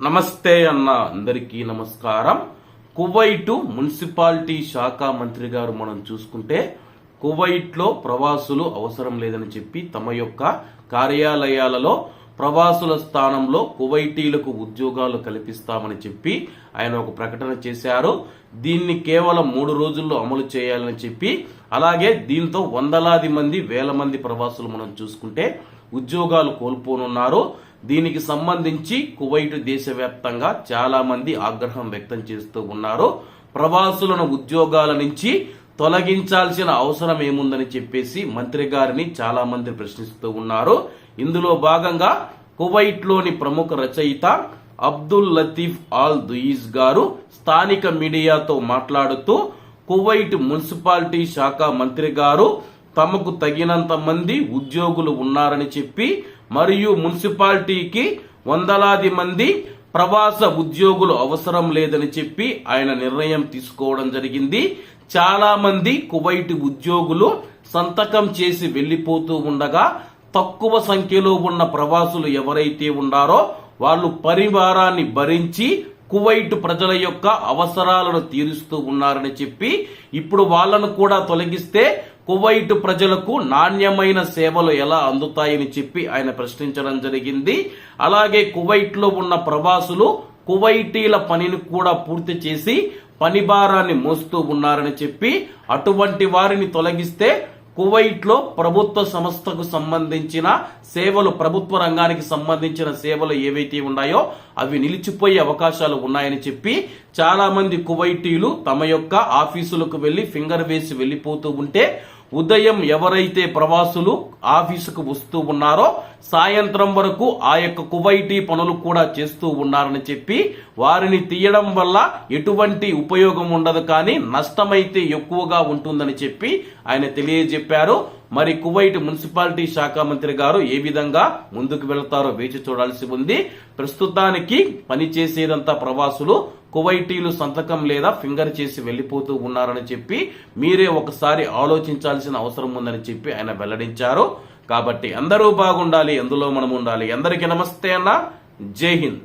నమస్తే అన్న అందరికీ నమస్కారం. కువైటు మున్సిపాలిటీ శాఖ మంత్రి గారు మనం చూసుకుంటే కువైట్లో ప్రవాసులు అవసరం లేదని చెప్పి తమ యొక్క కార్యాలయాలలో ప్రవాసుల స్థానంలో కువైటీలకు ఉద్యోగాలు కల్పిస్తామని చెప్పి ఆయన ఒక ప్రకటన చేశారు. దీన్ని కేవలం మూడు రోజుల్లో అమలు చేయాలని చెప్పి అలాగే దీంతో వందలాది మంది వేల మంది ప్రవాసులు మనం చూసుకుంటే ఉద్యోగాలు కోల్పోనున్నారు. దీనికి సంబంధించి కువైట్ దేశవ్యాప్తంగా చాలా మంది ఆగ్రహం వ్యక్తం చేస్తూ ఉన్నారు. ప్రవాసులను ఉద్యోగాల నుంచి తొలగించాల్సిన అవసరం ఏముందని చెప్పేసి మంత్రి గారిని చాలా మంది ప్రశ్నిస్తూ ఉన్నారు. ఇందులో భాగంగా కువైట్లోని ప్రముఖ రచయిత అబ్దుల్ లతీఫ్ ఆల్ దుయీజ్ గారు స్థానిక మీడియాతో మాట్లాడుతూ కువైట్ మున్సిపాలిటీ శాఖ మంత్రి గారు తమకు తగినంత మంది ఉద్యోగులు ఉన్నారని చెప్పి మరియు మున్సిపాలిటీకి వందలాది మంది ప్రవాస ఉద్యోగులు అవసరం లేదని చెప్పి ఆయన నిర్ణయం తీసుకోవడం జరిగింది. చాలా మంది కువైట్ ఉద్యోగులు సంతకం చేసి వెళ్ళిపోతూ ఉండగా తక్కువ సంఖ్యలో ఉన్న ప్రవాసులు ఎవరైతే ఉన్నారో వాళ్ళు పరివారాన్ని భరించి కువైట్ ప్రజల యొక్క అవసరాలను తీరుస్తూ ఉన్నారని చెప్పి ఇప్పుడు వాళ్ళను కూడా తొలగిస్తే కువైట్ ప్రజలకు నాణ్యమైన సేవలు ఎలా అందుతాయని చెప్పి ఆయన ప్రశ్నించడం జరిగింది. అలాగే కువైట్లో ఉన్న ప్రవాసులు కువైటీల పనిని కూడా పూర్తి చేసి పని భారాన్ని మోస్తూ ఉన్నారని చెప్పి అటువంటి వారిని తొలగిస్తే కువైట్లో ప్రభుత్వ సంస్థకు సంబంధించిన సేవలు ప్రభుత్వ రంగానికి సంబంధించిన సేవలు ఏవైతే ఉన్నాయో అవి నిలిచిపోయే అవకాశాలు ఉన్నాయని చెప్పి చాలా మంది కువైటీలు తమ యొక్క ఆఫీసులకు వెళ్ళి ఫింగర్ వేసి వెళ్ళిపోతూ ఉంటే ఉదయం ఎవరైతే ప్రవాసులు ఆఫీసుకు వస్తూ ఉన్నారో సాయంత్రం వరకు ఆ యొక్క కువైటీ పనులు కూడా చేస్తూ ఉన్నారని చెప్పి వారిని తీయడం వల్ల ఎటువంటి ఉపయోగం ఉండదు కానీ నష్టమైతే ఎక్కువగా ఉంటుందని చెప్పి ఆయన తెలియజెప్పారు. మరి కువైట్ మున్సిపాలిటీ శాఖ మంత్రి గారు ఏ విధంగా ముందుకు వెళతారో వేచి చూడాల్సి ఉంది. ప్రస్తుతానికి పనిచేసేదంతా ప్రవాసులు కువైటీలు సంతకం లేదా ఫింగర్ చేసి వెళ్ళిపోతూ ఉన్నారని చెప్పి మీరే ఒకసారి ఆలోచించాల్సిన అవసరం ఉందని చెప్పి ఆయన వెల్లడించారు. కాబట్టి అందరూ బాగుండాలి ఎందులో మనం ఉండాలి అందరికీ నమస్తే అన్న. జై హింద్.